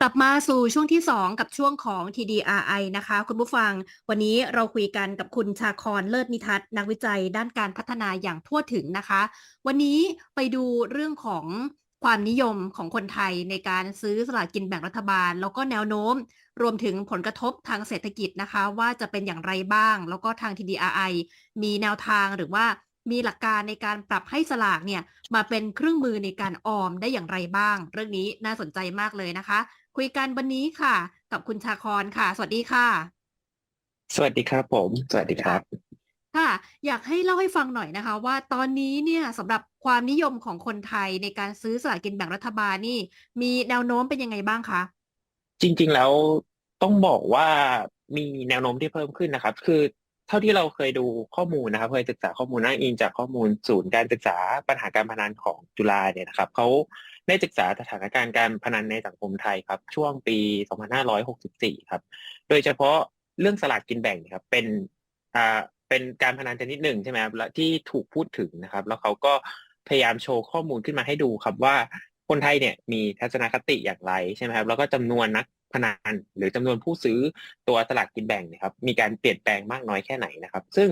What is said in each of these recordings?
กลับมาสู่ช่วงที่ 2 กับช่วงของ TDRI นะคะ คุณผู้ฟังวันนี้เราคุยกันกับคุณชาคอนเลิศนิทัศน์นักวิจัยด้านการพัฒนาอย่างทั่วถึงนะคะ วันนี้ไปดูเรื่องของความนิยมของคนไทยในการซื้อสลากกินแบ่งรัฐบาล แล้วก็แนวโน้ม รวมถึงผลกระทบทางเศรษฐกิจนะคะ ว่าจะเป็นอย่างไรบ้าง แล้วก็ทาง TDRI มีแนวทางหรือว่ามีหลักการในการปรับให้สลากเนี่ยมาเป็นเครื่องมือในการออมได้อย่างไรบ้าง เรื่องนี้น่าสนใจมากเลยนะคะ คุยกันวันนี้ค่ะ กับคุณชาคอนค่ะ สวัสดีค่ะ สวัสดีครับผม สวัสดีครับ ค่ะ อยากให้เล่าให้ฟังหน่อยนะคะ ว่าตอนนี้เนี่ยสำหรับความนิยมของคนไทยในการซื้อสลากกินแบ่งรัฐบาลนี่ มีแนวโน้มเป็นยังไงบ้างคะ จริง ๆ แล้วต้องบอกว่ามีแนวโน้มที่เพิ่มขึ้นนะครับ คือเท่าที่เราเคยดูข้อมูลนะครับเคยศึกษาข้อมูลอ้างอิงจากข้อมูลศูนย์การศึกษาปัญหาการพนันของจุฬาเนี่ยนะครับเขา ได้ศึกษาสถานการณ์การพนันในสังคมไทยครับ ช่วงปี 2564 ครับ โดยเฉพาะเรื่องสลากกินแบ่งครับ เป็นอ่าเป็นการพนันชนิดหนึ่งใช่ไหมครับและที่ถูกพูดถึงนะครับ แล้วเขาก็พยายามโชว์ข้อมูลขึ้นมาให้ดูครับว่าคนไทยเนี่ยมีทัศนคติอย่างไรใช่ไหมครับ แล้วก็จำนวนนักพนันหรือจำนวนผู้ซื้อตัวสลากกินแบ่งนะครับ มีการเปลี่ยนแปลงมากน้อยแค่ไหนนะครับ ซึ่ง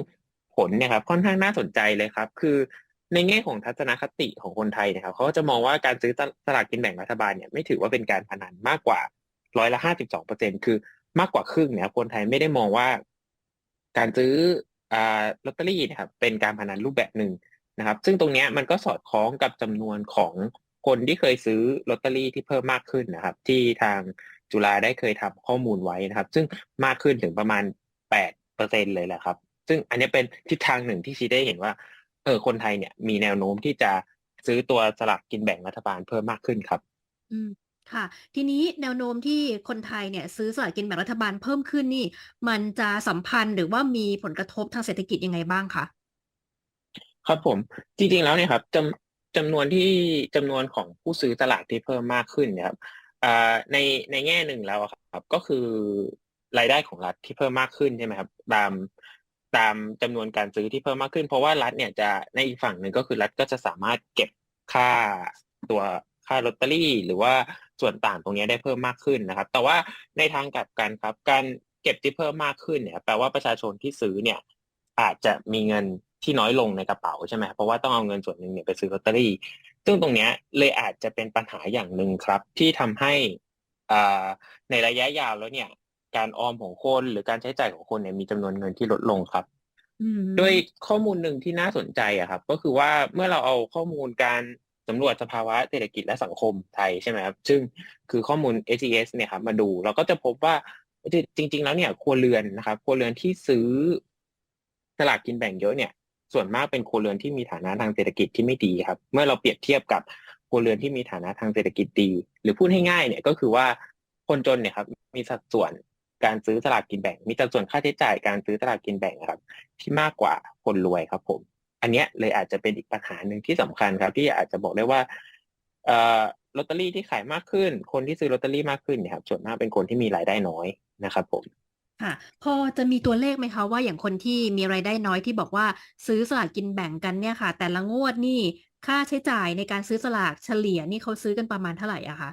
ผลเนี่ยครับค่อนข้างน่าสนใจเลยครับ คือ ในแง่ของทัศนคติของคนไทยนะครับเขาก็จะมองว่าการซื้อสลากกินแบ่งรัฐบาลเนี่ยไม่ถือว่าเป็นการพนันมากกว่าร้อยละห้าสิบสองเปอร์เซ็นคือมากกว่าครึ่งเนี่ยคนไทยไม่ได้มองว่า การซื้ออ่าลอตเตอรี่นะครับเป็นการพนันรูปแบบหนึ่งนะครับ ซึ่งตรงนี้มันก็สอดคล้องกับจำนวนของคนที่เคยซื้อลอตเตอรี่ที่เพิ่มมากขึ้นนะครับ ที่ทางจุฬาได้เคยทำข้อมูลไว้นะครับ ซึ่งมากขึ้นถึงประมาณแปดเปอร์เซ็นเลยแหละครับ ซึ่งอันนี้เป็นทิศทางหนึ่งที่ชี้ได้เห็นว่า เออคนไทยเนี่ยมีแนวโน้มที่จะซื้อตัวสลากกินแบ่งรัฐบาลเพิ่มมากขึ้นครับ อืมค่ะ ทีนี้แนวโน้มที่คนไทยเนี่ยซื้อสลากกินแบ่งรัฐบาลเพิ่มขึ้นนี่ มันจะสัมพันธ์หรือว่ามีผลกระทบทางเศรษฐกิจยังไงบ้างคะครับผมจริงๆแล้วเนี่ยครับจำจำนวนที่จำนวนของผู้ซื้อสลากที่เพิ่มมากขึ้นเนี่ยครับอ่าในในแง่หนึ่งแล้วอะครับ ก็คือรายได้ของรัฐที่เพิ่มมากขึ้นใช่ไหมครับตาม ตามจำนวนการซื้อที่เพิ่มมากขึ้น เพราะว่ารัฐเนี่ยจะในอีกฝั่งหนึ่งก็คือรัฐก็จะสามารถเก็บค่าตัวค่าลอตเตอรี่ หรือว่าส่วนต่างตรงนี้ได้เพิ่มมากขึ้นนะครับ แต่ว่าในทางกลับกันครับ การเก็บที่เพิ่มมากขึ้นเนี่ยแปลว่าประชาชนที่ซื้อเนี่ยอาจจะมีเงินที่น้อยลงในกระเป๋าใช่ไหมเพราะว่าต้องเอาเงินส่วนหนึ่งเนี่ยไปซื้อลอตเตอรี่ ซึ่งตรงนี้เลยอาจจะเป็นปัญหาอย่างหนึ่งครับ ที่ทำให้อ่าในระยะยาวแล้วเนี่ย การออมของคนหรือการใช้จ่ายของคนเนี่ยมีจำนวนเงินที่ลดลงครับอืมโดยข้อมูลหนึ่งที่น่าสนใจอะครับ ก็คือว่าเมื่อเราเอาข้อมูลการสำรวจสภาวะเศรษฐกิจและสังคมไทยใช่ไหมครับ ซึ่งคือข้อมูล SES เนี่ยครับมาดู เราก็จะพบว่าจริง ๆ แล้วเนี่ยครัวเรือนนะครับครัวเรือนที่ซื้อสลากกินแบ่งเยอะเนี่ย ส่วนมากเป็นครัวเรือนที่มีฐานะทางเศรษฐกิจที่ไม่ดีครับ เมื่อเราเปรียบเทียบกับครัวเรือนที่มีฐานะทางเศรษฐกิจดี หรือพูดให้ง่ายเนี่ยก็คือว่าคนจนเนี่ยครับมีสัดส่วน การซื้อสลากกินแบ่ง มีสัดส่วนค่าใช้จ่ายการซื้อสลากกินแบ่งครับ ที่มากกว่าคนรวยครับ ผม อันเนี้ยเลยอาจจะเป็นอีกปัญหาหนึ่งที่สำคัญครับ ที่อาจจะบอกได้ว่าเอ่อลอตเตอรี่ที่ขายมากขึ้น คนที่ซื้อลอตเตอรี่มากขึ้นเนี่ยครับส่วนมากเป็นคนที่มีรายได้น้อยนะครับ ผมค่ะพอจะมีตัวเลขไหมคะว่าอย่างคนที่มีรายได้น้อยที่บอกว่าซื้อสลากกินแบ่งกันเนี่ยค่ะ แต่ละงวดนี่ค่าใช้จ่ายในการซื้อสลากเฉลี่ยนี่เขาซื้อกันประมาณเท่าไหร่อะคะ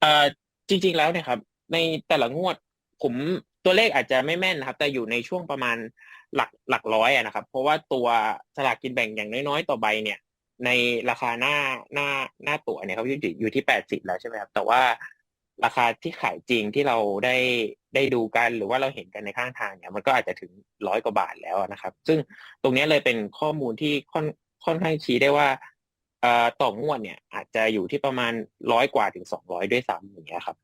เอ่อจริง ๆแล้วเนี่ยครับ ในแต่ละงวด ผมตัวเลขอาจจะไม่แม่นนะครับ แต่อยู่ในช่วงประมาณหลักหลักร้อยนะครับ เพราะว่าตัวสลากกินแบ่งอย่างน้อยๆ ต่อใบเนี่ย ในราคาหน้าหน้าหน้าตั๋วเนี่ยเขาอยู่อยู่ที่แปดสิบแล้วใช่ไหมครับ แต่ว่าราคาที่ขายจริงที่เราได้ได้ดูกันหรือว่าเราเห็นกันในข้างทางเนี่ยมันก็อาจจะถึงร้อยกว่าบาทแล้วนะครับ ซึ่งตรงนี้เลยเป็นข้อมูลที่ค่อนค่อนข้างชี้ได้ว่าต่องวดเนี่ย อาจจะอยู่ที่ประมาณร้อยกว่าถึงสองร้อยด้วยซ้ำอย่างเงี้ยครับ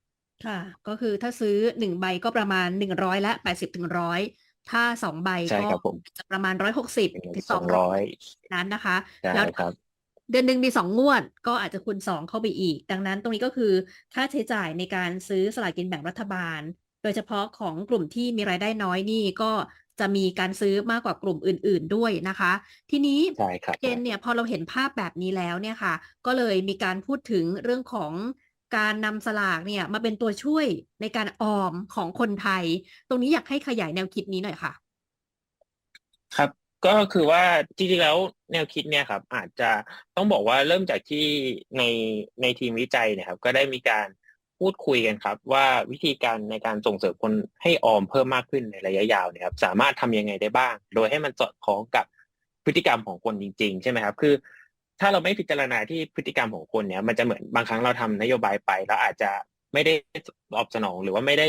ค่ะ ก็คือถ้าซื้อหนึ่งใบก็ประมาณหนึ่งร้อยละแปดสิบถึงร้อยถ้าสองใบใช่ก็ครับผม จะประมาณร้อยหกสิบถึงสสอองงร้ร้ออยยนั้นนะคะใช่แล้ว ครับ เดือนหนึ่งมีสองงวด ก็อาจจะคูณสองเข้าไปอีก ดังนั้นตรงนี้ก็คือค่าใช้จ่ายในการซื้อสลากกินแบ่งรัฐบาล โดยเฉพาะของกลุ่มที่มีรายได้น้อยนี่ก็จะมีการซื้อมากกว่ากลุ่มอื่น ๆด้วยนะคะ ทีนี้ใช่ครับเจนเนี่ยพอเราเห็นภาพแบบนี้แล้วเนี่ยค่ะ ก็เลยมีการพูดถึงเรื่องของ การนำสลากเนี่ยมาเป็นตัวช่วยในการออมของคนไทย ตรงนี้อยากให้ขยายแนวคิดนี้หน่อยค่ะ ครับก็คือว่าจริงๆแล้วแนวคิดเนี่ยครับ อาจจะต้องบอกว่าเริ่มจากที่ในในทีมวิจัยเนี่ยครับ ก็ได้มีการพูดคุยกันครับ ว่าวิธีการในการส่งเสริมคนให้ออมเพิ่มมากขึ้นในระยะยาวเนี่ยครับ สามารถทำยังไงได้บ้าง โดยให้มันสอดคล้องกับพฤติกรรมของคนจริง ๆ ใช่ไหมครับ คือ ถ้าเราไม่พิจารณาที่พฤติกรรมของคนเนี่ย มันจะเหมือนบางครั้งเราทำนโยบายไป แล้วอาจจะไม่ได้ตอบสนอง หรือว่าไม่ได้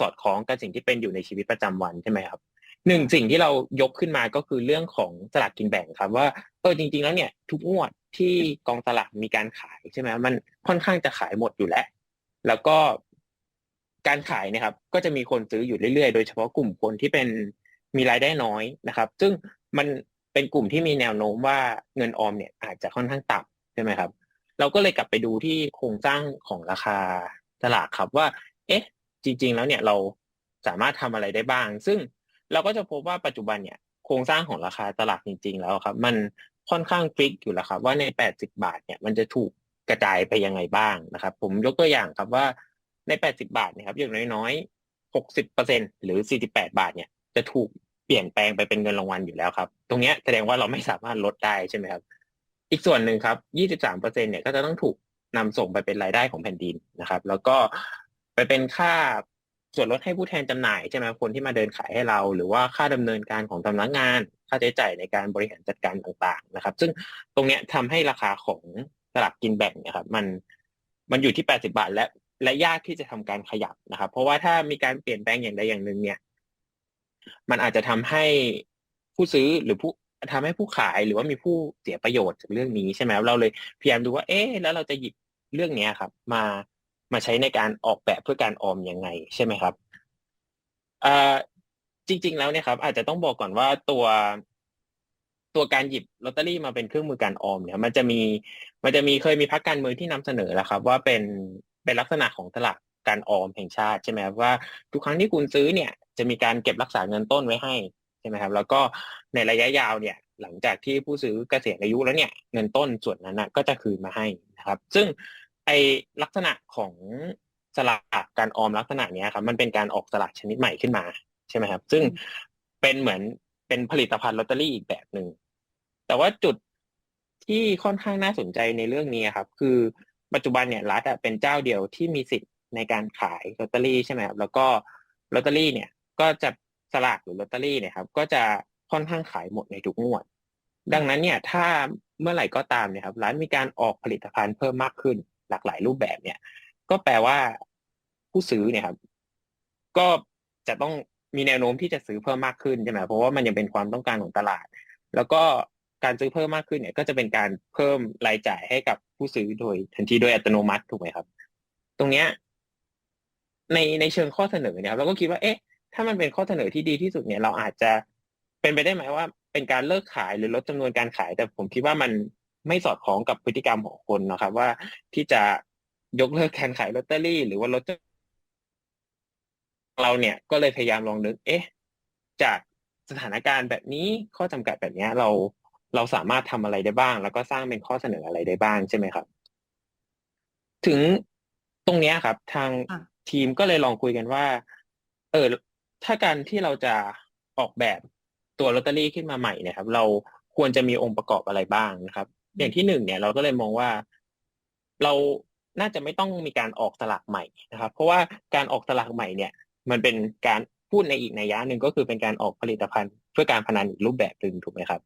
สอดคล้องกับสิ่งที่เป็นอยู่ในชีวิตประจำวันใช่ไหมครับหนึ่งสิ่งที่เรายกขึ้นมาก็คือเรื่องของสลากกินแบ่งครับ ว่าเออจริง ๆ แล้วเนี่ยทุกงวดที่กองสลากมีการขายใช่ไหมมันค่อนข้างจะขายหมดอยู่แล้ว แล้วก็การขายนะครับ ก็จะมีคนซื้ออยู่เรื่อยๆ โดยเฉพาะกลุ่มคนที่เป็นมีรายได้น้อยนะครับ ซึ่งมัน เป็นกลุ่มที่มีแนวโน้มว่าเงินออมเนี่ยอาจจะค่อนข้างต่ำใช่ไหมครับ เราก็เลยกลับไปดูที่โครงสร้างของราคาสลากครับว่า เอ๊ะ จริง ๆ แล้วเนี่ยเราสามารถทำอะไรได้บ้าง ซึ่งเราก็จะพบว่าปัจจุบันเนี่ยโครงสร้างของราคาตลาดจริง ๆ แล้วครับ มันค่อนข้างฟิกอยู่แล้วครับ ว่าใน 80 บาทเนี่ยมันจะถูกกระจายไปยังไงบ้างนะครับ ผมยกตัวอย่างครับว่าใน 80 บาทเนี่ยครับอย่างน้อยๆ60เปอร์เซ็นหรือ 48 บาทเนี่ยจะถูก เปลี่ยนแปลงไปเป็นเงินรางวัลอยู่แล้วครับ ตรงนี้แสดงว่าเราไม่สามารถลดได้ใช่ไหมครับ อีกส่วนหนึ่งครับ 23เปอร์เซ็นเนี่ยก็จะต้องถูกนำส่งไปเป็นรายได้ของแผ่นดินนะครับ แล้วก็ไปเป็นค่าส่วนลดให้ผู้แทนจำหน่ายใช่ไหมคนที่มาเดินขายให้เรา หรือว่าค่าดำเนินการของสำนักงาน ค่าใช้จ่ายในการบริหารจัดการต่างๆนะครับ ซึ่งตรงเนี้ยทำให้ราคาของสลากกินแบ่งนี่ยครับ มันมันอยู่ที่ 80 บาทและและยากที่จะทำการขยับนะครับ เพราะว่าถ้ามีการเปลี่ยนแปลงอย่างใดอย่างหนึ่งเนี่ย มันอาจจะทำให้ผู้ซื้อหรือผู้ทำให้ผู้ขายหรือว่ามีผู้เสียประโยชน์จากเรื่องนี้ใช่ไหมเราเลยพยายามดูว่า เอ๊ะแล้วเราจะหยิบเรื่องเนี้ยครับ มามาใช้ในการออกแบบเพื่อการออมยังไงใช่ไหมครับอ่าจริง ๆ แล้วเนี่ยครับ อาจจะต้องบอกก่อนว่าตัวตัวการหยิบลอตเตอรี่มาเป็นเครื่องมือการออมเนี่ย มันจะมีมันจะมีเคยมีพรรคการเมืองที่นำเสนอแล้วครับ ว่าเป็นเป็นลักษณะของตลาดการออมแห่งชาติใช่ไหมครับว่าทุกครั้งที่คุณซื้อเนี่ย จะมีการเก็บรักษาเงินต้นไว้ให้ใช่ไหมครับ แล้วก็ในระยะยาวเนี่ย หลังจากที่ผู้ซื้อเกษียณอายุแล้วเนี่ยเงินต้นส่วนนั้นนะก็จะคืนมาให้นะครับ ซึ่งไอลักษณะของสลากการออมลักษณะเนี้ยครับ มันเป็นการออกสลากชนิดใหม่ขึ้นมาใช่ไหมครับ ซึ่งเป็นเหมือนเป็นผลิตภัณฑ์ลอตเตอรี่อีกแบบหนึ่งแต่ว่าจุดที่ค่อนข้างน่าสนใจในเรื่องนี้ครับ คือปัจจุบันเนี่ยรัฐเป็นเจ้าเดียวที่มีสิทธิ์ในการขายลอตเตอรี่ใช่ไหมครับแล้วก็ลอตเตอรี่เนี่ย ก็จะสลากหรือลอตเตอรี่เนี่ยครับ ก็จะค่อนข้างขายหมดในทุกงวด ดังนั้นเนี่ยถ้าเมื่อไหร่ก็ตามเนี่ยครับ ร้านมีการออกผลิตภัณฑ์เพิ่มมากขึ้น หลากหลายรูปแบบเนี่ย ก็แปลว่าผู้ซื้อเนี่ยครับ ก็จะต้องมีแนวโน้มที่จะซื้อเพิ่มมากขึ้นใช่ไหมเพราะว่ามันยังเป็นความต้องการของตลาด แล้วก็การซื้อเพิ่มมากขึ้นเนี่ย ก็จะเป็นการเพิ่มรายจ่ายให้กับผู้ซื้อโดยทันทีโดยอัตโนมัติถูกไหมครับ ตรงเนี้ยในในเชิงข้อเสนอเนี่ยเราก็คิดว่าเอ๊ะ ถ้ามันเป็นข้อเสนอที่ดีที่สุดเนี่ยเราอาจจะเป็นไปได้ไหมว่า เป็นการเลิกขายหรือลดจำนวนการขาย แต่ผมคิดว่ามันไม่สอดคล้องกับพฤติกรรมของคนนะครับ ว่าที่จะยกเลิกการขายลอตเตอรี่ หรือว่าลดเราเนี่ยก็เลยพยายามลองนึก เอ๊ะ จากสถานการณ์แบบนี้ข้อจำกัดแบบนี้เราเราสามารถทำอะไรได้บ้าง แล้วก็สร้างเป็นข้อเสนออะไรได้บ้างใช่ไหมครับ ถึงตรงเนี้ยครับ ทางทีมก็เลยลองคุยกันว่า เออ ถ้าการที่เราจะออกแบบตัวลอตเตอรี่ขึ้นมาใหม่เนี่ยครับ เราควรจะมีองค์ประกอบอะไรบ้างนะครับ อย่างที่หนึ่งเนี่ยเราก็เลยมองว่าเราน่าจะไม่ต้องมีการออกสลากใหม่นะครับ เพราะว่าการออกสลากใหม่เนี่ย มันเป็นการพูดในอีกในยะหนึ่งก็คือเป็นการออกผลิตภัณฑ์ เพื่อการพนันอีกรูปแบบหนึ่งถูกไหมครับ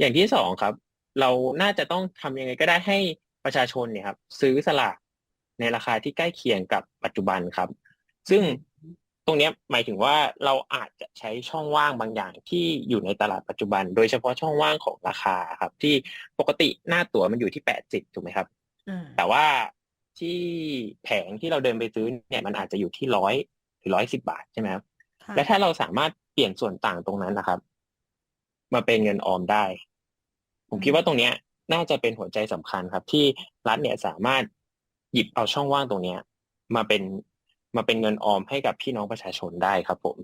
อย่างที่สองครับ เราน่าจะต้องทำยังไงก็ได้ให้ประชาชนเนี่ยครับ ซื้อสลากในราคาที่ใกล้เคียงกับปัจจุบันครับ ซึ่งต รงนี้หมายถึงว่าเราอาจจะใช้ช่องว่างบางอย่างที่อยู่ในตลาดปัจจุบัน โดยเฉพาะช่องว่างของราคาครับ ที่ปกติหน้าตั๋วมันอยู่ที่แปดสิบถูกไหมครับแต่ว่าที่แผงที่เราเดินไปซื้อเนี่ยมันอาจจะอยู่ที่ร้อยหรือร้อยสิบาทใช่ไหมครับและถ้าเราสามารถเปลี่ยนส่วนต่างตรงนั้นนะครับ มาเป็นเงินออมได้ ผมคิดว่าตรงเนี้ย น่าจะเป็นหัวใจสำคัญครับ ที่รัฐเนี่ยสามารถหยิบเอาช่องว่างตรงเนี้ย มาเป็น มาเป็นเงินออมให้กับพี่น้องประชาชนได้ครับ ผม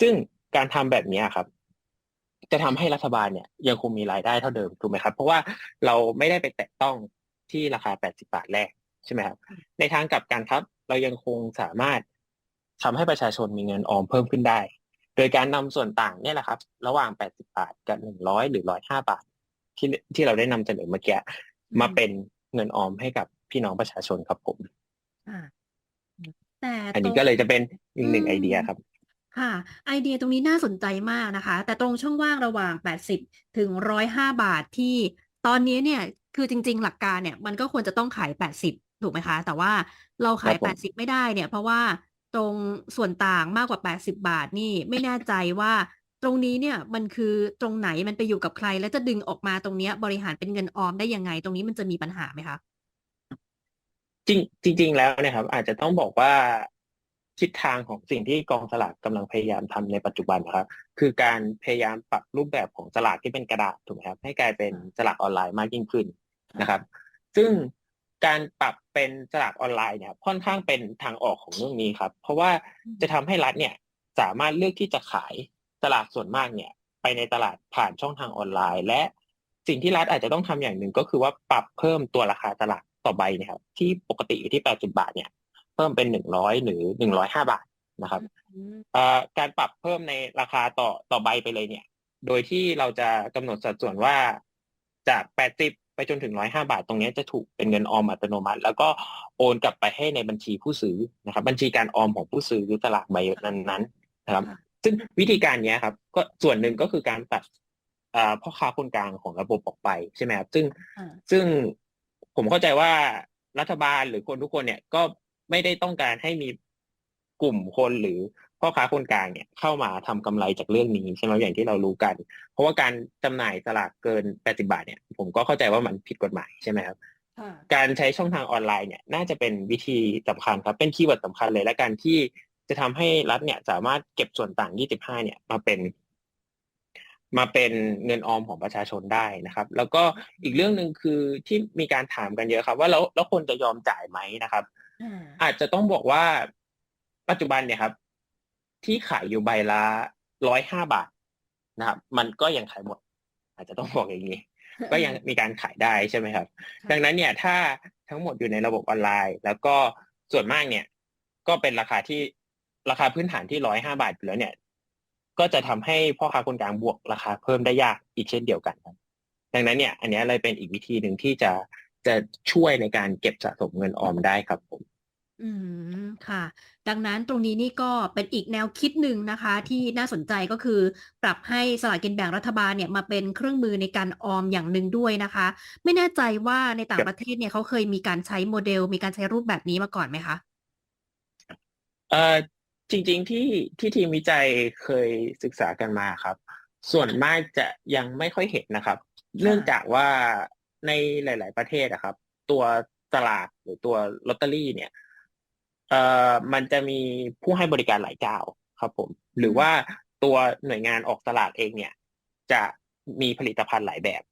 ซึ่งการทำแบบนี้ครับ จะทำให้รัฐบาลเนี่ย ยังคงมีรายได้เท่าเดิมถูกไหมครับ เพราะว่าเราไม่ได้ไปแตะต้องที่ราคา 80 บาทแรกใช่ไหมครับ ในทางกลับกันครับ เรายังคงสามารถทำให้ประชาชนมีเงินออมเพิ่มขึ้นได้ โดยการนำส่วนต่างเนี่ยแหละครับ ระหว่าง 80 บาทกับ 100 หรือ 105 บาท ที่ที่เราได้นำเสนอเมื่อกี้มมาเป็นเงินออมให้กับพี่น้องประชาชนครับผมอ่า แต่อันนี้ตรงก็เลยจะเป็นอีกหนึ่งอืมไอเดียครับ ค่ะ ไอเดียตรงนี้น่าสนใจมากนะคะ แต่ตรงช่องว่างระหว่าง 80 ถึง 105 บาทที่ตอนนี้เนี่ยคือจริง ๆ หลักการเนี่ยมันก็ควรจะต้องขาย 80 ถูกไหมคะ แต่ว่าเราขายครับผม80 ไม่ได้เนี่ย เพราะว่าตรงส่วนต่างมากกว่า 80 บาทนี่ไม่แน่ใจว่าตรงนี้เนี่ยมันคือตรงไหนมันไปอยู่กับใคร แล้วจะดึงออกมาตรงเนี้ยบริหารเป็นเงินออมได้ยังไง ตรงนี้มันจะมีปัญหาไหมคะ จริงจริง ๆ แล้วนะครับ อาจจะต้องบอกว่าทิศทางของสิ่งที่กองสลากกำลังพยายามทำในปัจจุบันนะครับ คือการพยายามปรับรูปแบบของสลากที่เป็นกระดาษถูกไหมครับ ให้กลายเป็นสลากออนไลน์มากยิ่งขึ้นนะครับ ซึ่งการปรับเป็นสลากออนไลน์เนี่ยค่อนข้างเป็นทางออกของเรื่องนี้ครับ เพราะว่าจะทำให้รัฐเนี่ยสามารถเลือกที่จะขายสลากส่วนมากเนี่ย ไปในตลาดผ่านช่องทางออนไลน์ และสิ่งที่รัฐอาจจะต้องทำอย่างหนึ่งก็คือว่าปรับเพิ่มตัวราคาสลาก ต่อใบเนะครับ ที่ปกติอยู่ที่80บาทเนี่ย เพิ่มเป็น100หรือ105บาทนะครับอืมเอ่อการปรับเพิ่มในราคาต่อต่อใบไปเลยเนี่ย โดยที่เราจะกำหนดสัดส่วนว่าจาก80ไปจนถึง105บาท ตรงเนี้ยจะถูกเป็นเงินออมอัตโนมัติ แล้วก็โอนกลับไปให้ในบัญชีผู้ซื้อนะครับ บัญชีการออมของผู้ซื้อหรือตลาดใบนั้นๆนะครับค่ะซึ่งวิธีการเนี้ยครับ ก็ส่วนหนึ่งก็คือการตัดเอ่อพ่อค้าคนกลางของระบบออกไปใช่ไหมครับซึ่งอ่าซึ่ง ผมเข้าใจว่ารัฐบาลหรือคนทุกคนเนี่ยก็ไม่ได้ต้องการให้มีกลุ่มคนหรือพ่อค้าคนกลางเนี่ยเข้ามาทำกำไรจากเรื่องนี้ใช่ไหมอย่างที่เรารู้กัน เพราะว่าการจำหน่ายสลากเกิน 80 บาทเนี่ย ผมก็เข้าใจว่ามันผิดกฎหมายใช่ไหมครับค่ะการใช้ช่องทางออนไลน์เนี่ยน่าจะเป็นวิธีสำคัญครับ เป็นคีย์เวิร์ดสำคัญเลยและการที่จะทำให้รัฐเนี่ยสามารถเก็บส่วนต่าง 25 เนี่ยมาเป็น มาเป็นเงินออมของประชาชนได้นะครับ แล้วก็อีกเรื่องหนึ่งคือที่มีการถามกันเยอะครับ ว่าแล้วแล้วคนจะยอมจ่ายไหมนะครับอ่าอาจจะต้องบอกว่าปัจจุบันเนี่ยครับ ที่ขายอยู่ใบละร้อยห้าบาทนะครับ มันก็ยังขายหมด อาจจะต้องบอกอย่างนี้ ก็ยังมีการขายได้ใช่ไหมครับค่ะดังนั้นเนี่ยถ้าทั้งหมดอยู่ในระบบออนไลน์ แล้วก็ส่วนมากเนี่ย ก็เป็นราคาที่ราคาพื้นฐานที่ร้อยห้าบาทอยู่แล้วเนี่ย ก็จะทำให้พ่อค้าคนกลางบวกราคาเพิ่มได้ยากอีกเช่นเดียวกันครับดังนั้นเนี่ย อันเนี้ยเลยเป็นอีกวิธีหนึ่งที่จะจะช่วยในการเก็บสะสมเงินออมได้ครับผม อืมค่ะ ดังนั้นตรงนี้นี่ก็เป็นอีกแนวคิดหนึ่งนะคะ ที่น่าสนใจก็คือ ปรับให้สลากกินแบ่งรัฐบาลเนี่ยมาเป็นเครื่องมือในการออมอย่างหนึ่งด้วยนะคะ ไม่แน่ใจว่าในต่าคงรับประเทศเนี่ยเขาเคยมีการใช้โมเดล มีการใช้รูปแบบนี้มาก่อนไหมคะเอ่อ จริงๆที่ที่ทีมวิจัยเคยศึกษากันมาครับ ส่วนมากจะยังไม่ค่อยเห็นนะครับ เนื่องจากว่าในหลาย ๆ ประเทศอะครับ ตัวสลากหรือตัวลอตเตอรี่เนี่ยเอ่อมันจะมีผู้ให้บริการหลายเจ้าครับผม หรือว่าตัวหน่วยงานออกสลากเองเนี่ย จะมีผลิตภัณฑ์หลายแบบ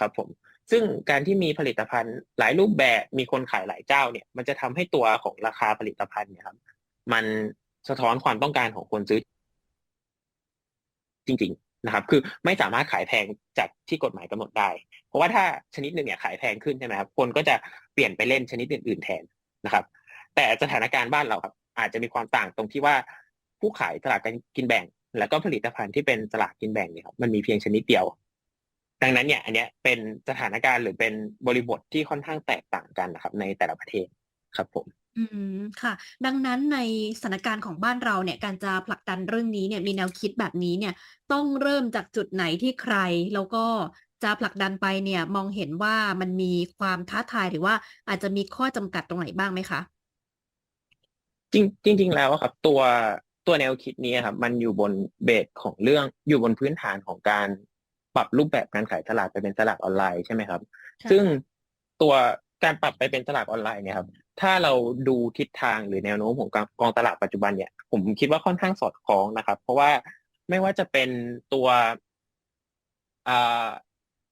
ครับผม ซึ่งการที่มีผลิตภัณฑ์หลายรูปแบบมีคนขายหลายเจ้าเนี่ย มันจะทำให้ตัวของราคาผลิตภัณฑ์เนี่ยครับ มัน สะท้อนความต้องการของคนซื้อ จริง ๆ นะครับ คือไม่สามารถขายแพงจากที่กฎหมายกำหนดได้ เพราะว่าถ้าชนิดหนึ่งเนี่ยขายแพงขึ้นใช่ไหมครับคนก็จะเปลี่ยนไปเล่นชนิดอื่นๆแทนนะครับ แต่สถานการณ์บ้านเราครับ อาจจะมีความต่างตรงที่ว่าผู้ขายสลากกินแบ่ง แล้วก็ผลิตภัณฑ์ที่เป็นสลากกินแบ่งเนี่ยครับมันมีเพียงชนิดเดียว ดังนั้นเนี่ย อันเนี้ยเป็นสถานการณ์หรือเป็นบริบทที่ค่อนข้างแตกต่างกันนะครับ ในแต่ละประเทศครับผม อืม ค่ะ ดังนั้นในสถานการณ์ของบ้านเราเนี่ย การจะผลักดันเรื่องนี้เนี่ย มีแนวคิดแบบนี้เนี่ย ต้องเริ่มจากจุดไหนที่ใคร แล้วก็จะผลักดันไปเนี่ย มองเห็นว่ามันมีความท้าทาย หรือว่าอาจจะมีข้อจำกัดตรงไหนบ้างไหมคะ จริง จริง ๆ แล้วอะครับ ตัว ตัวแนวคิดนี้ครับ มันอยู่บน เบส ของเรื่อง อยู่บนพื้นฐานของการปรับรูปแบบการขายสลากไปเป็นสลากออนไลน์ ใช่ไหมครับ ค่ะซึ่งตัวการปรับไปเป็นสลากออนไลน์เนี่ยครับ ถ้าเราดูทิศทางหรือแนวโน้มของกองกองตลาดปัจจุบันเนี่ยผมคิดว่าค่อนข้างสอดคล้องนะครับ เพราะว่าไม่ว่าจะเป็นตัวอ่า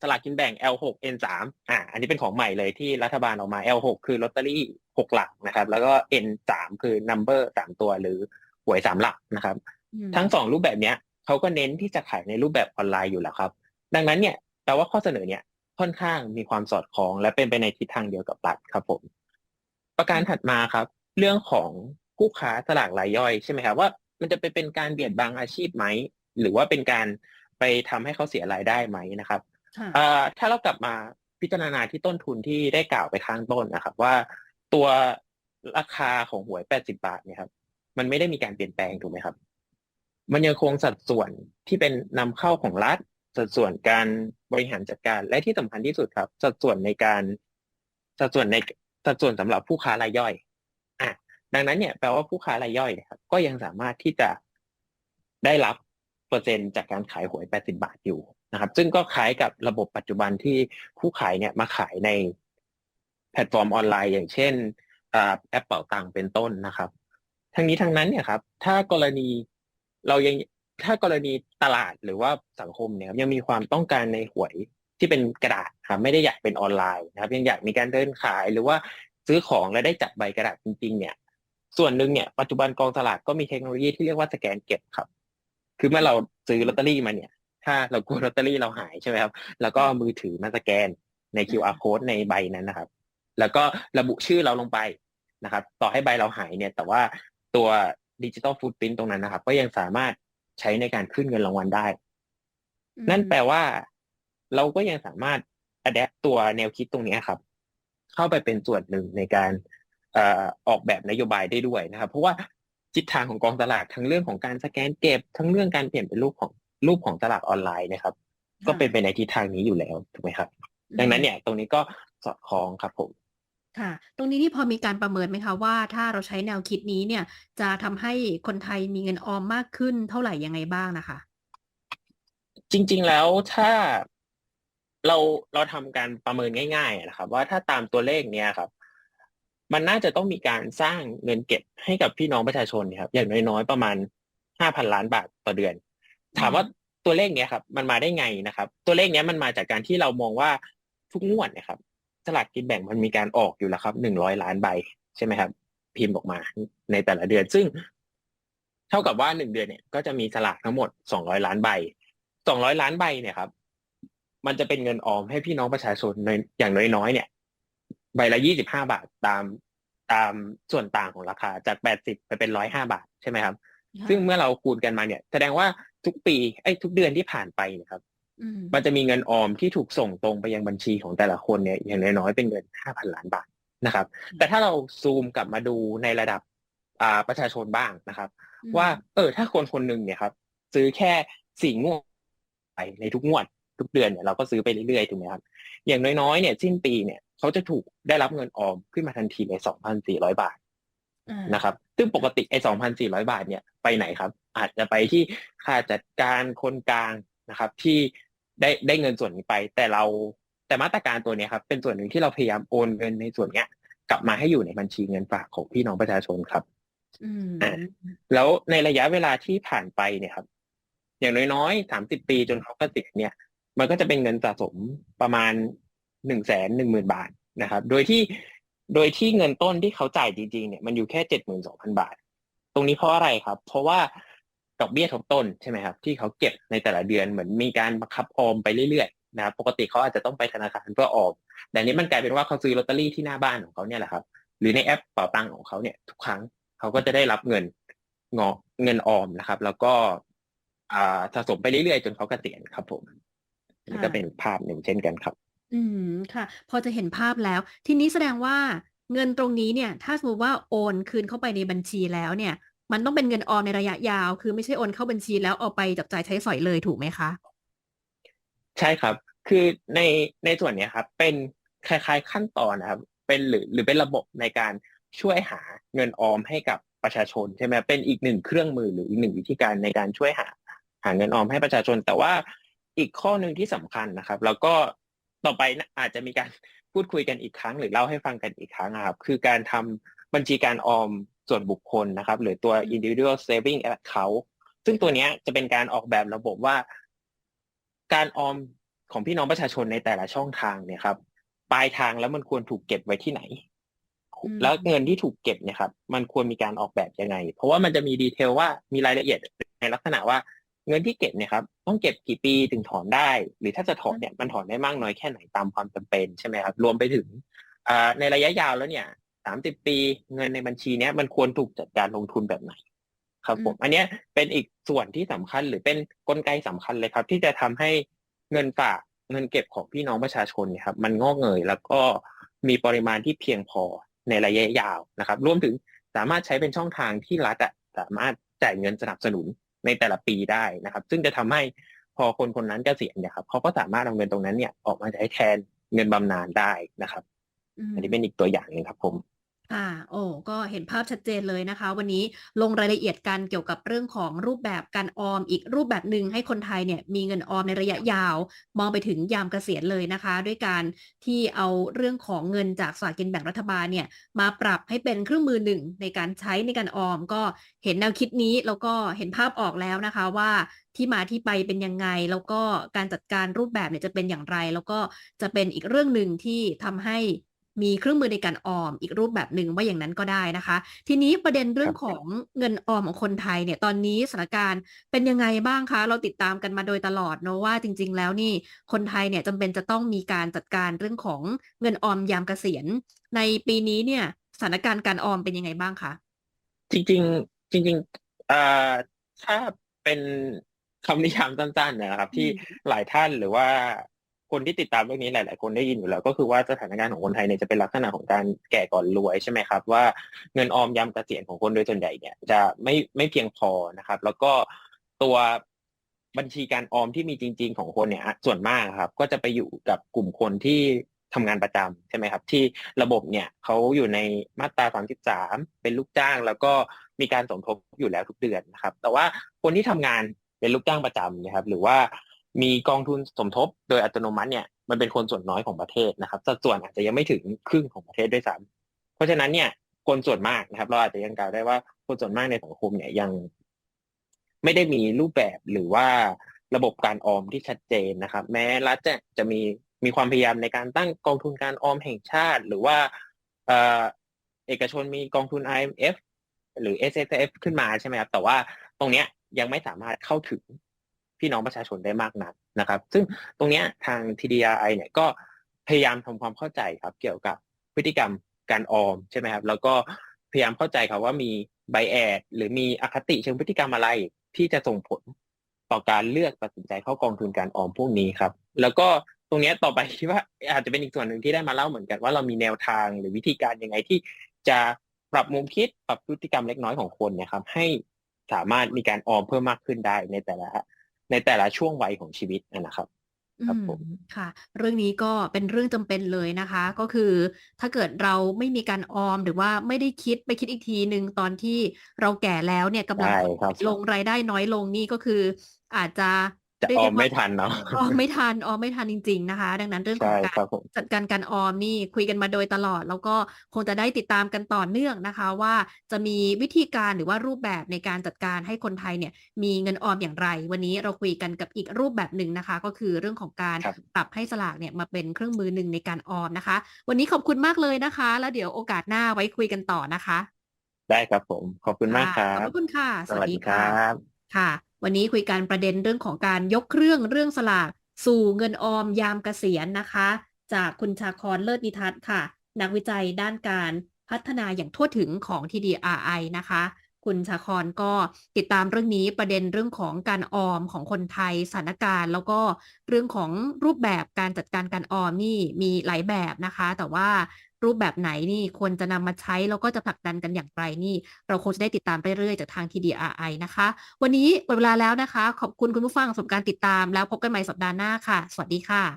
สลากกินแบ่ง L6 N3 อ่า อันนี้เป็นของใหม่เลยที่รัฐบาลออกมา L6 คือลอตเตอรี่หกหลักนะครับ แล้วก็ N3 คือ number สามตัวหรือหวยสามหลักนะครับอืมทั้งสองรูปแบบเนี้ยเขาก็เน้นที่จะขายในรูปแบบออนไลน์อยู่แล้วครับ ดังนั้นเนี่ยแปลว่าข้อเสนอเนี่ยค่อนข้างมีความสอดคล้องและเป็นไปในทิศทางเดียวกับรัฐครับผม ประการถัดมาครับ เรื่องของผู้ค้าสลากรายย่อยใช่ไหมครับว่ามันจะไปเป็นการเบียดบังอาชีพไหม หรือว่าเป็นการไปทำให้เขาเสียรายได้ไหมนะครับค่ะเอ่อถ้าเรากลับมาพิจารณาที่ต้นทุนที่ได้กล่าวไปข้างต้นนะครับ ว่าตัวราคาของหวย 80 บาทเนี่ยครับ มันไม่ได้มีการเปลี่ยนแปลงถูกไหมครับ มันยังคงสัดส่วนที่เป็นนำเข้าของรัฐ สัดส่วนการบริหารจัดการและที่สำคัญที่สุดครับ สัดส่วนในการสัดส่วนใน สัดส่วนสำหรับผู้ค้ารายย่อยอะดังนั้นเนี่ยแปลว่าผู้ค้ารายย่อยนะครับก็ยังสามารถที่จะได้รับเปอร์เซ็นต์จากการขายหวย 80 บาทอยู่นะครับ ซึ่งก็คล้ายกับระบบปัจจุบันที่ผู้ขายเนี่ยมาขายในแพลตฟอร์มออนไลน์ อย่างเช่นแอปเป๋าตังเป็นต้นนะครับ ทั้งนี้ทั้งนั้นเนี่ยครับ ถ้ากรณีเรายังถ้ากรณีตลาดหรือว่าสังคมเนี่ยยังมีความต้องการในหวย ที่เป็นกระดาษครับไม่ได้อยากเป็นออนไลน์นะครับยังอยากมีการเดินขายหรือว่าซื้อของแล้วได้จับใบกระดาษจริงๆเนี่ยส่วนหนึ่งเนี่ยปัจจุบันกองสลากก็มีเทคโนโลยีที่เรียกว่าสแกนเก็บครับ คือเมื่อเราซื้อลอตเตอรี่มาเนี่ย ถ้าเรากลัวลอตเตอรี่เราหายใช่ไหมครับ แล้วก็เอามือถือมาสแกนใน QR code ในใบนั้นนะครับ แล้วก็ระบุชื่อเราลงไปนะครับ ต่อให้ใบเราหายเนี่ย แต่ว่าตัวดิจิ t a ลฟูดพิ i นตรงนั้นนะครับ ก็ยังสามารถใช้ในการขึ้นเงินรางวัลได้ นั่นแปลว่า เราก็ยังสามารถอัดแอปตัวแนวคิดตรงนี้ครับ เข้าไปเป็นส่วนหนึ่งในการเอ่อออกแบบนโยบายได้ด้วยนะครับ เพราะว่าทิศทางของกองสลากทั้งเรื่องของการสแกนเก็บ ทั้งเรื่องการเปลี่ยนเป็นรูปของรูปของสลากออนไลน์นะครับ ก็เป็นไปในทิศทางนี้อยู่แล้วถูกไหมครับ ดังนั้นเนี่ย ตรงนี้ก็สอดคล้องครับผมค่ะ ตรงนี้นี่พอมีการประเมินไหมคะว่าถ้าเราใช้แนวคิดนี้เนี่ย จะทำให้คนไทยมีเงินออมมากขึ้นเท่าไหร่ยังไงบ้างนะคะ จริง ๆแล้วถ้า เราเราทำการประเมินง่าย ๆ นะครับ ว่าถ้าตามตัวเลขเนี้ยครับ มันน่าจะต้องมีการสร้างเงินเก็บให้กับพี่น้องประชาชนเนี่ยครับ อย่างน้อยๆประมาณห้าพันล้านบาทต่อเดือน ถามว่าตัวเลขเนี้ยครับ มันมาได้ไงนะครับ ตัวเลขเนี้ยมันมาจากการที่เรามองว่าทุกงวดเนะครับสลากกินแบ่งมันมีการออกอยู่แล้วครับหนึ่งร้อยล้านใบใช่ไหมครับ พิมพ์ออกมาในแต่ละเดือน ซึ่ง เท่ากับว่าหนึ่งเดือนเนี่ย ก็จะมีสลากทั้งหมดสองร้อยล้านใบสองร้อยล้านใบเนี่ยครับ มันจะเป็นเงินออมให้พี่น้องประชาชนในอย่างน้อยๆเนี่ย ใบละยี่สิบห้าบาทตามตามส่วนต่างของราคาจากแปดสิบไปเป็นร้อยห้าบาทใช่ไหมครับ ซึ่งเมื่อเราคูณกันมาเนี่ย แสดงว่าทุกปีไอ้ยทุกเดือนที่ผ่านไปเนะครับอืมมันจะมีเงินออมที่ถูกส่งตรงไปยังบัญชีของแต่ละคนเนี่ยอย่างน้อยๆเป็นเงินห้าพันล้านบาทนะครับ แต่ถ้าเราซูมกลับมาดูในระดับอ่าประชาชนบ้างนะครับอืมว่า เออ ถ้าคนคนหนึ่งเนี่ยครับ ซื้อแค่สี่งวดไปในทุกงวด ทุกเดือนเนี่ยเราก็ซื้อไปเรื่อยๆถูกไหมครับอย่างน้อยๆเนี่ยสิ้นปีเนี่ยเขาจะถูกได้รับเงินออมขึ้นมาทันทีเลยสองพันสี่ร้อยบาทอ่านะครับ ซึ่งปกติไอ้สองพันสี่ร้อยบาทเนี่ยไปไหนครับ อาจจะไปที่ค่าจัดการคนกลางนะครับ ที่ได้ได้เงินส่วนนี้ไป แต่เราแต่มาตรการตัวเนี้ยครับ เป็นส่วนหนึ่งที่เราพยายามโอนเงินในส่วนเนี้ย กลับมาให้อยู่ในบัญชีเงินฝากของพี่น้องประชาชนครับอืมอ่าแล้วในระยะเวลาที่ผ่านไปเนี่ยครับ อย่างน้อยๆสามสิบปีจนเขาเกษียณเนี่ย มันก็จะเป็นเงินสะสมประมาณหนึ่งแสนหนึ่งหมื่นบาทนะครับ โดยที่โดยที่เงินต้นที่เขาจ่ายจริงๆเนี่ยมันอยู่แค่เจ็ดหมื่นสองพันบาท ตรงนี้เพราะอะไรครับ เพราะว่าดอกเบี้ยทบต้นใช่ไหมครับ ที่เขาเก็บในแต่ละเดือนเหมือนมีการบังคับออมไปเรื่อยๆนะครับปกติเขาอาจจะต้องไปธนาคารเพื่อออมแต่นี้มันกลายเป็นว่าเขาซื้อลอตเตอรี่ที่หน้าบ้านของเขาเนี่ยแหละครับ หรือในแอปเป๋าตังของเขาเนี่ยทุกครั้งเขาก็จะได้รับเงินงอเงินออมนะครับ แล้วก็สะสมไปเรื่อยๆ จนเขาเกษียณครับผม อันนี่ก็เป็นภาพหนึ่งเช่นกันครับ อืม ค่ะ พอจะเห็นภาพแล้ว ทีนี้แสดงว่าเงินตรงนี้เนี่ย ถ้าสมมติว่าโอนคืนเข้าไปในบัญชีแล้วเนี่ย มันต้องเป็นเงินออมในระยะยาว คือไม่ใช่โอนเข้าบัญชีแล้วเอาไปจับจ่ายใช้สอยเลยถูกไหมคะ ใช่ครับ คือใน ในส่วนเนี้ยครับ เป็นคล้าย ๆ ขั้นตอนนะครับ เป็น หรือ หรือเป็นระบบในการช่วยหาเงินออมให้กับประชาชน ใช่ไหม เป็นอีกหนึ่งเครื่องมือ หรืออีกหนึ่งวิธีการในการช่วยหา หาเงินออมให้ประชาชน แต่ว่า อีกข้อหนึ่งที่สำคัญนะครับ แล้วก็ต่อไปนะอาจจะมีการพูดคุยกันอีกครั้ง หรือเล่าให้ฟังกันอีกครั้งนะครับ คือการทำบัญชีการออมส่วนบุคคลนะครับ หรือตัว individual saving account ซึ่งตัวเนี้ยจะเป็นการออกแบบระบบว่า การออมของพี่น้องประชาชนในแต่ละช่องทางเนี่ยครับ ปลายทางแล้วมันควรถูกเก็บไว้ที่ไหนอืมแล้วเงินที่ถูกเก็บเนี่ยครับ มันควรมีการออกแบบยังไง เพราะว่ามันจะมีดีเทลว่ามีรายละเอียดในลักษณะว่า เงินที่เก็บเนี่ยครับต้องเก็บกี่ปีถึงถอนได้ หรือถ้าจะถอนเนี่ยมันถอนได้มากน้อยแค่ไหนตามความจำเป็นใช่ไหมครับรวมไปถึงอ่าในระยะยาวแล้วเนี่ยสามสิบปีเงินในบัญชีเนี้ยมันควรถูกจัดการลงทุนแบบไหน ครับผม อันเนี้ยเป็นอีกส่วนที่สำคัญหรือเป็นกลไกสำคัญเลยครับ ที่จะทำให้เงินฝากเงินเก็บของพี่น้องประชาชนเนี่ยครับมันงอกเงยแล้วก็มีปริมาณที่เพียงพอในระยะยาวนะครับ รวมถึงสามารถใช้เป็นช่องทางที่รัฐอะสามารถจ่ายเงินสนับสนุน ในแต่ละปีได้นะครับ ซึ่งจะทำให้พอคนคนนั้นเกษียณเนี่ยครับเขาก็สามารถเอาเงินตรงนั้นเนี่ยออกมาใช้แทนเงินบำนาญได้นะครับอืมอันนี้เป็นอีกตัวอย่างหนึ่งครับผม ค่ะโอ้ก็เห็นภาพชัดเจนเลยนะคะ วันนี้ลงรายละเอียดกันเกี่ยวกับเรื่องของรูปแบบการออมอีกรูปแบบหนึ่งให้คนไทยเนี่ยมีเงินออมในระยะยาว มองไปถึงยามเกษียณเลยนะคะ ด้วยการที่เอาเรื่องของเงินจากสลากกินแบ่งรัฐบาลเนี่ยมาปรับให้เป็นเครื่องมือหนึ่งในการใช้ในการออม ก็เห็นแนวคิดนี้แล้วก็เห็นภาพออกแล้วนะคะว่าที่มาที่ไปเป็นยังไง แล้วก็การจัดการรูปแบบเนี่ยจะเป็นอย่างไร แล้วก็จะเป็นอีกเรื่องหนึ่งที่ทำให้ มีเครื่องมือในการออมอีกรูปแบบหนึ่งว่าอย่างนั้นก็ได้นะคะ ทีนี้ประเด็นเรื่องครับของเงินออมของคนไทยเนี่ยตอนนี้สถานการณ์เป็นยังไงบ้างคะ เราติดตามกันมาโดยตลอดเนอะว่าจริง ๆ แล้วนี่คนไทยเนี่ยจำเป็นจะต้องมีการจัดการเรื่องของเงินออมยามเกษียณ ในปีนี้เนี่ยสถานการณ์การออมเป็นยังไงบ้างคะจริง ๆ จริงๆเอ่อถ้าเป็นคำนิยามสั้นๆนะครับ ที่หลายท่านหรือว่า คนที่ติดตามเรื่องนี้หลาย ๆ คนได้ยินอยู่แล้ว ก็คือว่าสถานการณ์ของคนไทยเนี่ยจะเป็นลักษณะของการแก่ก่อนรวยใช่ไหมครับ ว่าเงินออมยามเกษียณของคนโดยส่วนใหญ่เนี่ย จะไม่ไม่เพียงพอนะครับ แล้วก็ตัวบัญชีการออมที่มีจริง ๆ ของคนเนี่ย ส่วนมากครับ ก็จะไปอยู่กับกลุ่มคนที่ทำงานประจำใช่ไหมครับ ที่ระบบเนี่ยเขาอยู่ในมาตรา33เป็นลูกจ้าง แล้วก็มีการสมทบอยู่แล้วทุกเดือนนะครับ แต่ว่าคนที่ทำงานเป็นลูกจ้างประจำนะครับ หรือว่า มีกองทุนสมทบโดยอัตโนมัติเนี่ยมันเป็นคนส่วนน้อยของประเทศนะครับสัดส่วนอาจจะยังไม่ถึงครึ่งของประเทศด้วยซ้ำเพราะฉะนั้นเนี่ยคนส่วนมากนะครับ เราอาจจะยังกล่าวได้ว่าคนส่วนมากในสังคมเนี่ยยัง ไม่ได้มีรูปแบบหรือว่าระบบการออมที่ชัดเจนนะครับ แม้รัฐจะจะมีมีความพยายามในการตั้งกองทุนการออมแห่งชาติ หรือว่าเออเอกชนมีกองทุน IMF หรือ S S F ขึ้นมาใช่ไหมครับแต่ว่าตรงเนี้ยยังไม่สามารถเข้าถึง พี่น้องประชาชนได้มากนักนะครับ ซึ่งตรงนี้ทาง TDRI เนี่ยก็พยายามทำความเข้าใจครับ เกี่ยวกับพฤติกรรมการออมใช่ไหมครับ แล้วก็พยายามเข้าใจครับว่ามีไบแอดหรือมีอคติเชิงพฤติกรรมอะไรที่จะส่งผลต่อการเลือกตัดสินใจเข้ากองทุนการออมพวกนี้ครับ แล้วก็ตรงนี้ต่อไปคิดว่าอาจจะเป็นอีกส่วนหนึ่งที่ได้มาเล่าเหมือนกันว่าเรามีแนวทางหรือวิธีการยังไงที่จะปรับมุมคิดปรับพฤติกรรมเล็กน้อยของคนนี่ยครับ ให้สามารถมีการออมเพิ่มมากขึ้นได้ในแต่ละ ในแต่ละช่วงวัยของชีวิตนะครับครับผมอืมค่ะ เรื่องนี้ก็เป็นเรื่องจำเป็นเลยนะคะ ก็คือถ้าเกิดเราไม่มีการออมหรือว่าไม่ได้คิดไปคิดอีกทีหนึ่งตอนที่เราแก่แล้วเนี่ยกำลังใช่ครับลงรายได้น้อยลงนี่ก็คืออาจจะ จะเรียกออได้มไม่ว่าทันเนาะออมไม่ทันออมไม่ทันจริง ๆนะคะ ดังนั้นเรื่องของใช่การครับผมจัดการการออมนี่คุยกันมาโดยตลอด แล้วก็คงจะได้ติดตามกันต่อเนื่องนะคะ ว่าจะมีวิธีการหรือว่ารูปแบบในการจัดการให้คนไทยเนี่ย มีเงินออมอย่างไร วันนี้เราคุยกันกับอีกรูปแบบหนึ่งนะคะ ก็คือเรื่องของการครับปรับให้สลากเนี่ยมาเป็นเครื่องมือหนึ่งในการออมนะคะ วันนี้ขอบคุณมากเลยนะคะ แล้วเดี๋ยวโอกาสหน้าไว้คุยกันต่อนะคะ ได้ครับผม ขอบคุณมากคค่ะรัขอบบพระคุณค่ะ สวัสดีครับค่ะ วันนี้คุยการประเด็นเรื่องของการยกเครื่องเรื่องสลากสู่เงินออมยามเกษียณนะคะ จากคุณชาครเลิศนิทัศน์ค่ะ นักวิจัยด้านการพัฒนาอย่างทั่วถึงของ TDRI นะคะ คุณชาครก็ติดตามเรื่องนี้ประเด็นเรื่องของการออมของคนไทยสถานการณ์ แล้วก็เรื่องของรูปแบบการจัดการการออมนี่มีหลายแบบนะคะ แต่ว่า รูปแบบไหนนี่ควรจะนำมาใช้แล้วก็จะผลักดันกันอย่างไรนี่ เราคงจะได้ติดตามไปเรื่อยจากทาง TDRI นะคะ วันนี้หมดเวลาแล้วนะคะ ขอบคุณคุณผู้ฟังสำหรับการติดตามแล้วพบกันใหม่สัปดาห์หน้าค่ะ สวัสดีค่ะ